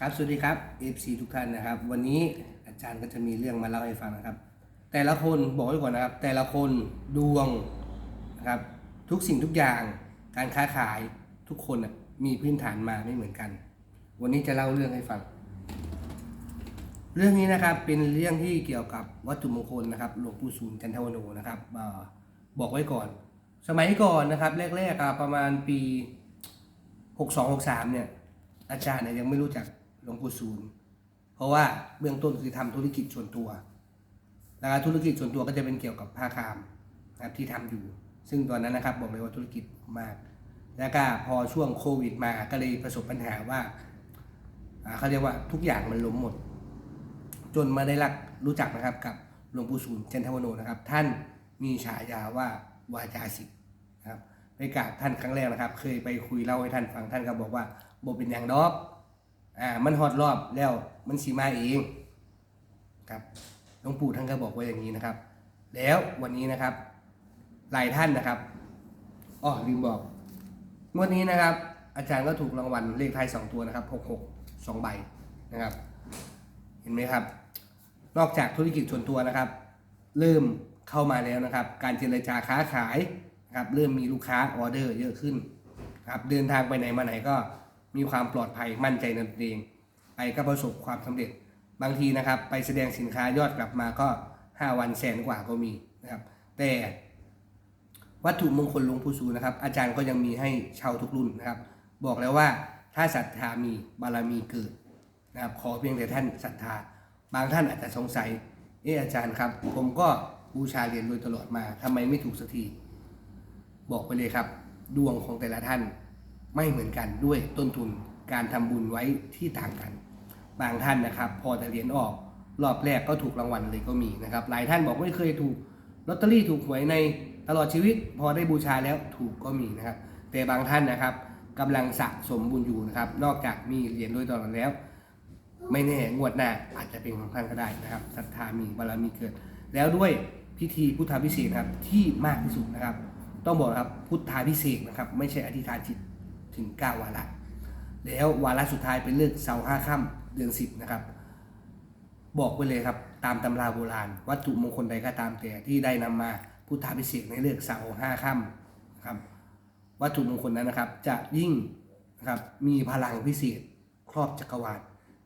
ครับสวัสดีครับ FC ทุกท่านนะครับ วันนี้อาจารย์ก็จะมีเรื่องมาเล่าให้ฟังนะครับ แต่ละคนบอกไว้ก่อนนะครับ แต่ละคนดวงนะครับ ทุกสิ่งทุกอย่างการค้าขายทุกคนมีพื้นฐานมาไม่เหมือนกัน วันนี้จะเล่าเรื่องให้ฟัง เรื่องนี้นะครับเป็นเรื่องที่เกี่ยวกับวัตถุมงคลนะครับหลวงปู่ศูนย์จันทวโนนะครับบอกไว้ก่อน สมัยก่อนนะครับ แรกๆประมาณปี 62 63เนี่ยอาจารย์เนี่ยยังไม่รู้จัก หลวงปู่ศูนย์ เพราะว่าเบื้องต้นคือทำธุรกิจส่วนตัวแล้วก็ธุรกิจส่วนตัวก็จะเป็นเกี่ยวกับผ้าคามนะครับที่ทำอยู่ ซึ่งตอนนั้นนะครับบอกเลยว่าธุรกิจมาก แล้วก็พอช่วงโควิดมาก็เลยประสบปัญหาว่าเขาเรียกว่าทุกอย่างมันล้มหมด จนมาได้รักรู้จักนะครับกับหลวงปู่ศูนย์เจนทวโนนะครับ ท่านมีฉายาว่าวาจาสิทธิ์นะครับไปกราบท่านครั้งแรกนะครับ เคยไปคุยเล่าให้ท่านฟังท่านก็บอกว่าบเป็นอย่างดอก อ่ามันฮอดรอบแล้วมันสีมาเองครับหลวงปู่ท่านก็บอกไว้อย่างนี้นะครับ แล้ววันนี้นะครับหลายท่านนะครับอ๋อลืมบอกงวดนี้นะครับ อาจารย์ก็ถูกรางวัลเลขท้ายสองตัวนะครับหกหกสองใบนะครับ เห็นไหมครับ นอกจากธุรกิจส่วนตัวนะครับ เริ่มเข้ามาแล้วนะครับ การเจรจาค้าขายนะครับ เริ่มมีลูกค้าออเดอร์เยอะขึ้นครับเดินทางไปไหนมาไหนก็ มีความปลอดภัยมั่นใจในตนเองไปก็ประสบความสำเร็จบางทีนะครับ ไปแสดงสินค้ายอดกลับมาก็ 5 วันแสนกว่าก็มีนะครับ แต่วัตถุมงคลหลวงปู่ซูนะครับ อาจารย์ก็ยังมีให้เช่าทุกรุ่นนะครับ บอกแล้วว่าถ้าศรัทธามีบารมีเกิดนะครับ ขอเพียงแต่ท่านศรัทธา บางท่านอาจจะสงสัยเอออาจารย์ครับ ผมก็บูชาเรียญโดยตลอดมาทำไมไม่ถูกสักทีบอกไปเลยครับ ดวงของแต่ละท่าน ไม่เหมือนกันด้วยต้นทุนการทำบุญไว้ที่ต่างกัน บางท่านนะครับ พอแต่เหรียญออกรอบแรกก็ถูกรางวัลเลยก็มีนะครับ หลายท่านบอกไม่เคยถูกลอตเตอรี่ถูกหวยในตลอดชีวิต พอได้บูชาแล้วถูกก็มีนะครับ แต่บางท่านนะครับกำลังสะสมบุญอยู่นะครับ นอกจากมีเหรียญโดยตลอดแล้ว ไม่แน่งวดหน้าอาจจะเป็นของท่านก็ได้นะครับศรัทธามีบารมีเกิด แล้วด้วยพิธีพุทธาพิเศษครับที่มากที่สุดนะครับ ต้องบอกครับพุทธาพิเศษนะครับ ไม่ใช่อธิษฐานจิต ถึง 9 วาระ แล้ววาระสุดท้ายเป็นเลิกเสาห้าค่ำเดือนสิบนะครับ บอกไปเลยครับ ตามตำราโบราณ วัตถุมงคลใดก็ตามแต่ที่ได้นำมาพุทธาพิเศษในเลิกเสาห้าค่ำนะครับ วัตถุมงคลนั้นนะครับ จะยิ่งนะครับมีพลังพิเศษครอบจักรวาล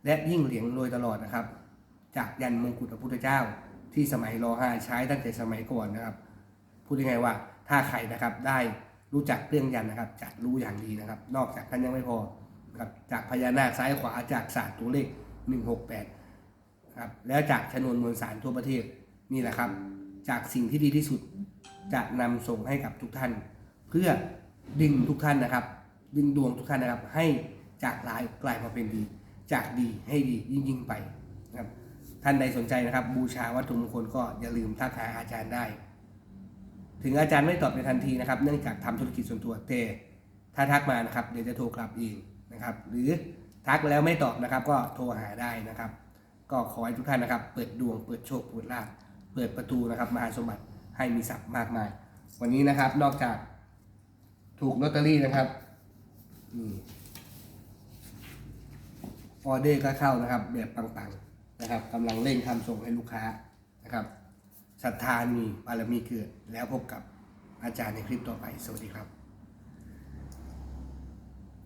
และยิ่งเหลียงโดยตลอดนะครับ จากยันมงกุฎพระพุทธเจ้า ที่สมัยรอห้าใช้ตั้งแต่สมัยก่อนนะครับ พูดยังไงว่าถ้าใครนะครับได้ รู้จักเรื่องยันนะครับจะรู้อย่างดีนะครับ นอกจากท่านยังไม่พอนะครับจากพญานาคซ้ายขวาจากศาสตร์ตัวเลข 168ครับแล้วจากชนวนมวลสารทั่วประเทศนี่แหละครับ จากสิ่งที่ดีที่สุดจะนำส่งให้กับทุกท่าน เพื่อดึงทุกท่านนะครับ ดึงดวงทุกท่านนะครับ ให้จากร้ายกลายมาเป็นดี จากดีให้ดียิ่งยิ่งๆไปนะครับท่านใดสนใจนะครับ บูชาวัตถุมงคลก็อย่าลืมทักหาอาจารย์ได้ ถึงอาจารย์ไม่ตอบในทันทีนะครับ เนื่องจากทำธุรกิจส่วนตัวแต่ถ้าทักมานะครับ เดี๋ยวจะโทรกลับเองนะครับ หรือทักแล้วไม่ตอบนะครับ ก็โทรหาได้นะครับ ก็ขอให้ทุกท่านนะครับ เปิดดวง เปิดโชคเปิดลาภเปิดประตูนะครับมหาสมบัติให้มีทรัพย์มากมาย วันนี้นะครับนอกจากถูกลอตเตอรี่นะครับอืออเดอร์ก็เข้านะครับแบบปังๆนะครับกำลังเร่งทำส่งให้ลูกค้านะครับ ศรัทธามีบารมีเกิด แล้วพบกับอาจารย์ในคลิปต่อไป สวัสดีครับ